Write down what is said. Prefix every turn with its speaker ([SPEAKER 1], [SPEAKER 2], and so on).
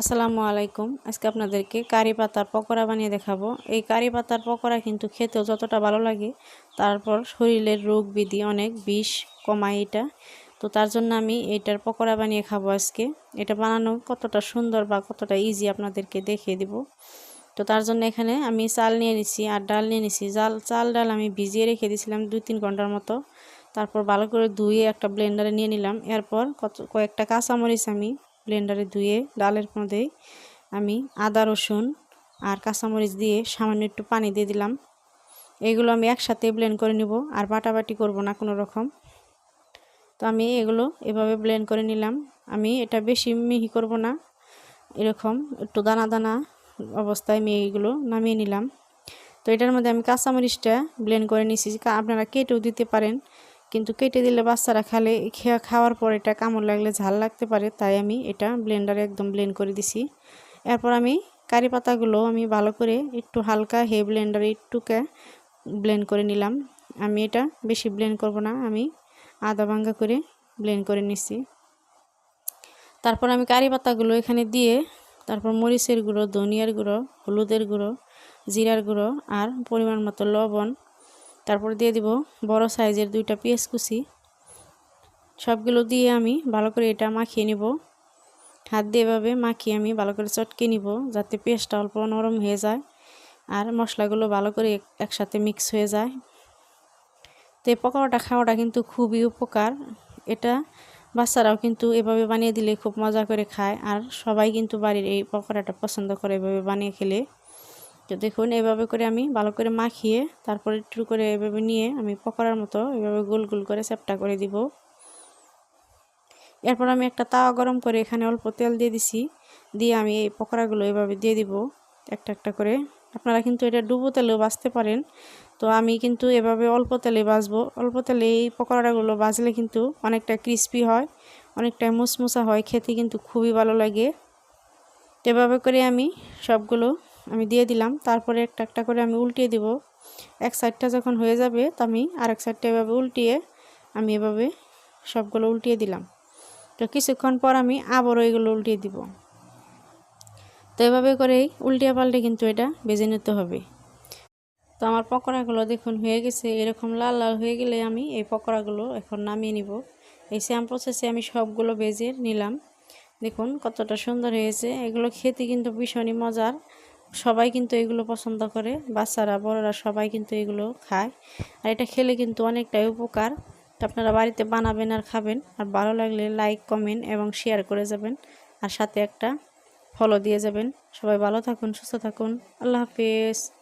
[SPEAKER 1] আসসালামু আলাইকুম। আজকে আপনাদেরকে কারি পাতার পকোড়া বানিয়ে দেখাবো। এই কারি পাতার পকোড়া কিন্তু খেতেও যতটা ভালো লাগে, তারপর শরীরের রোগ বিধি অনেক, বিষ কমায় এটা। তো তার জন্য আমি এইটার পকোড়া বানিয়ে খাব আজকে। এটা বানানো কতটা সুন্দর বা কতটা ইজি আপনাদেরকে দেখিয়ে দিব। তো তার জন্য এখানে আমি চাল নিয়ে নিছি আর ডাল নিয়ে নিছি। জাল, চাল, ডাল আমি ভিজিয়ে রেখে দিয়েছিলাম দুই তিন ঘণ্টার মতো। তারপর ভালো করে ধুয়ে একটা ব্লেন্ডারে নিয়ে নিলাম। এরপর কত, কয়েকটা কাঁচামরিচ আমি ব্লেন্ডারে ধুয়ে ডালের মধ্যে আমি আদা, রসুন আর কাঁচামরিচ দিয়ে সামান্য একটু পানি দিয়ে দিলাম। এগুলো আমি একসাথে ব্লেন্ড করে নিব, আর বাটাবাটি করব না কোনো রকম। তো আমি এগুলো এভাবে ব্লেন্ড করে নিলাম। আমি এটা বেশি মিহি করব না, এরকম একটু দানা দানা অবস্থায় আমি এইগুলো নামিয়ে নিলাম। তো এটার মধ্যে আমি কাঁচামরিচটা ব্লেন্ড করে নিছি আপনারা কেটেও দিতে পারেন। কিন্তু কেটে দিলে বাচ্চারা খালে, খেয়া, খাওয়ার পর এটা কামড় লাগলে ঝাল লাগতে পারে, তাই আমি এটা ব্লেন্ডারে একদম ব্লেন্ড করে দিছি। এরপর আমি কারি পাতাগুলো আমি ভালো করে একটু হালকা হে ব্লেন্ডারে একটুকে ব্লেন্ড করে নিলাম। আমি এটা বেশি ব্লেন্ড করব না, আমি আদা ভাঙ্গা করে ব্লেন্ড করে নিছি। তারপর আমি কারি পাতাগুলো এখানে দিয়ে, তারপর মরিচের গুঁড়ো, ধনিয়ার গুঁড়ো, হলুদের গুঁড়ো, জিরার গুঁড়ো আর পরিমাণ মতো লবণ তারপর দিয়ে দিব বড় সাইজের দুইটা পেঁয়াজ কুচি। সবগুলো দিয়ে আমি ভালো করে এটা মাখিয়ে নিব। হাত দিয়ে এভাবে মাখিয়ে আমি ভালো করে চটকে নিব যাতে পেঁয়াজটা অল্প নরম হয়ে যায় আর মশলাগুলো ভালো করে একসাথে মিক্স হয়ে যায়। তো এই পকোড়াটা খাওয়াটা কিন্তু খুবই উপকার। এটা বাচ্চারাও কিন্তু এভাবে বানিয়ে দিলে খুব মজা করে খায় আর সবাই কিন্তু বাড়ির এই পকোড়াটা পছন্দ করে এভাবে বানিয়ে খেলে। তো দেখুন, এভাবে করে আমি ভালো করে মাখিয়ে তারপরে একটু করে এভাবে নিয়ে আমি পকোড়ার মতো এভাবে গোল গোল করে চ্যাপটা করে দিব। এরপর আমি একটা তাওয়া গরম করে এখানে অল্প তেল দিয়ে দিছি, দিয়ে আমি এই পকোড়াগুলো এভাবে দিয়ে দিব একটা একটা করে। আপনারা কিন্তু এটা ডুবো তেলেও বাঁচতে পারেন। তো আমি কিন্তু এভাবে অল্প তেলে বাজবো অল্প তেলে এই পকোড়াগুলো বাজলে কিন্তু অনেকটা ক্রিস্পি হয়, অনেকটা মুসমুসা হয়, খেতে কিন্তু খুবই ভালো লাগে। এভাবে করে আমি সবগুলো আমি দিয়ে দিলাম। তারপরে একটা একটা করে আমি উল্টিয়ে দিব। এক সাইডটা যখন হয়ে যাবে তো আমি আরেক সাইডটা এভাবে উল্টিয়ে আমি এভাবে সবগুলো উল্টিয়ে দিলাম। তো কিছুক্ষণ পর আমি আবারও এগুলো উল্টিয়ে দিব। তো এভাবে করেই উল্টিয়ে পাল্টে কিন্তু এটা বেজে নিতে হবে। তো আমার পকোড়াগুলো দেখুন হয়ে গেছে। এরকম লাল লাল হয়ে গেলে আমি এই পকোড়াগুলো এখন নামিয়ে নিব। এই সেম প্রসেসে আমি সবগুলো বেজে নিলাম। দেখুন কতটা সুন্দর হয়েছে। এগুলো খেতে কিন্তু ভীষণই মজার। সবাই কিন্তু এগুলো পছন্দ করে, বাচ্চারা, বড়রা সবাই কিন্তু এগুলো খায়। আর এটা খেলে কিন্তু অনেকটাই উপকার। তো আপনারা বাড়িতে বানাবেন আর খাবেন, আর ভালো লাগলে লাইক কমেন্ট এবং শেয়ার করে যাবেন। আর সাথে একটা ফলো দিয়ে যাবেন। সবাই ভালো থাকুন, সুস্থ থাকুন। আল্লাহ হাফিজ।